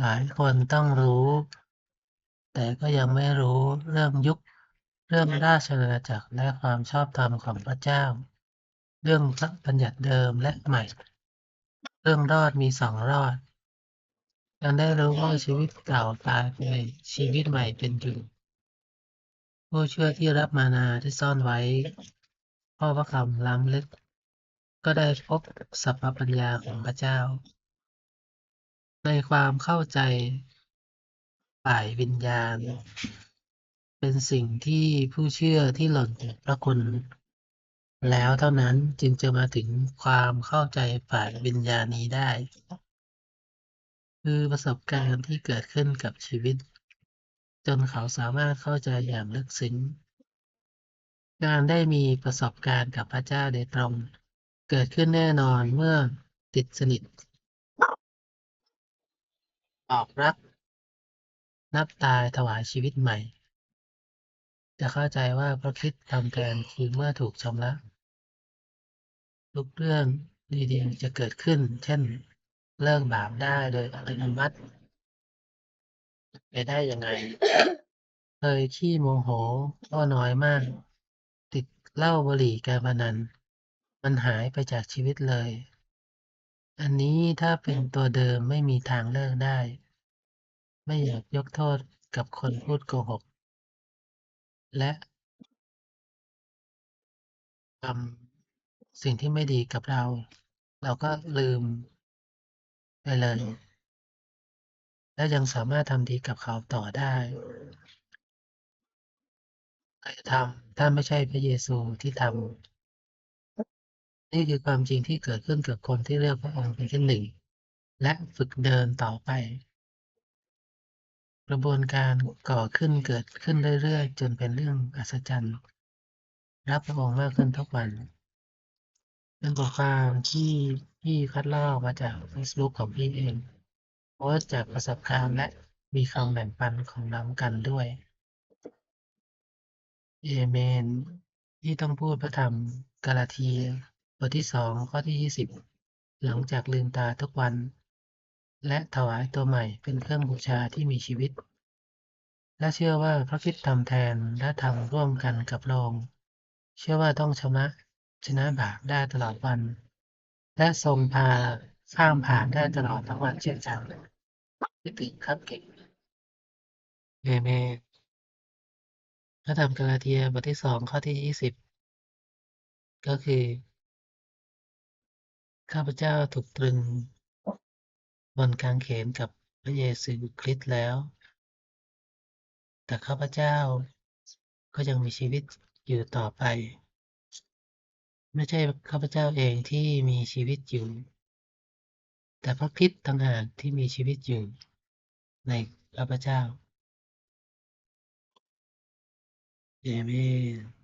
หลายคนต้องรู้ แต่ก็ยังไม่รู้เรื่องยุค เรื่องราชอาณาจักรและความชอบธรรมของพระเจ้า เรื่องพระบัญญัติเดิมและใหม่ เรื่องรอดมีสองรอดยังได้รู้ว่าชีวิตเก่าตายไปชีวิตใหม่เป็นอยู่ผู้เชื่อที่รับมานาที่ซ่อนไว้พ่อพระคำล้ำลึก ก็ได้พบสัพพัญญาของพระเจ้า ในความเข้าใจฝ่ายวิญญาณ เป็นสิ่งที่ผู้เชื่อที่หล่นจากพระคุณ แล้วเท่านั้นจึงจะมาถึงความเข้าใจฝ่ายวิญญาณนี้ได้ คือประสบการณ์ที่เกิดขึ้นกับชีวิต จนเขาสามารถเข้าใจอย่างลึกซึ้งการได้มีประสบการณ์กับพระเจ้าโดยตรง เกิดขึ้นแน่นอนเมื่อติดสนิท ออกรัก นับตายถวายชีวิตใหม่ จะเข้าใจว่าพระคริสต์ทำแทนคือเมื่อถูกชำระ ทุกเรื่องดีๆจะเกิดขึ้น เช่น เลิกบาปได้โดยอัตโนมัติไปได้ยังไง เคยขี้โมโหก็น้อยมาก ติดเหล้าบุหรี่การพนัน มันหายไปจากชีวิตเลย อันนี้ถ้าเป็นตัวเดิมไม่มีทางเลิกได้ ไม่อยากยกโทษกับคนพูดโกหก และทำสิ่งที่ไม่ดีกับเรา เราก็ลืมไปเลย และยังสามารถทำดีกับเขาต่อได้ใครทำถ้าไม่ใช่พระเยซูที่ทำ นี่คือความจริงที่เกิดขึ้นกับคนที่เลือกพระองค์เป็นที่หนึ่ง และฝึกเดินต่อไป กระบวนการก่อขึ้นเกิดขึ้นเรื่อยๆ จนเป็นเรื่องอัศจรรย์ รับพระองค์มากขึ้นทุกวันเป็นบทความที่พี่คัดลอกมาจาก Facebook ของพี่เองโพสต์จากประสบการณ์และมีคำแบ่งปันของน้ำกันด้วยเอเมนที่ต้องพูดพระธรรมกาลาเทีย ทที่สองข้อที่ยี่สิบหลังจากลืมตาทุกวัน และถวายตัวใหม่เป็นเครื่องบูชาที่มีชีวิต และเชื่อว่าพระคริสต์ทำแทนและทำร่วมกันกับพรงเชื่อว่าต้องชนะชนะบาปได้ตลอดวัน และทรงพาข้ามผ่านได้ตลอดทั้งวันเช่นกันคิดถึงครับเก่งเอเมพระธรรมกาลาเทียบทที่สองข้อที่ยี่สิบก็คือ ข้าพเจ้าถูกตรึงบนกางเขนกับพระเยซูคริสต์แล้ว แต่ข้าพเจ้าก็ยังมีชีวิตอยู่ต่อไป ไม่ใช่ข้าพเจ้าเองที่มีชีวิตอยู่ แต่พระคริสต์ต่างหากที่มีชีวิตอยู่ ในข้าพเจ้าเอเมน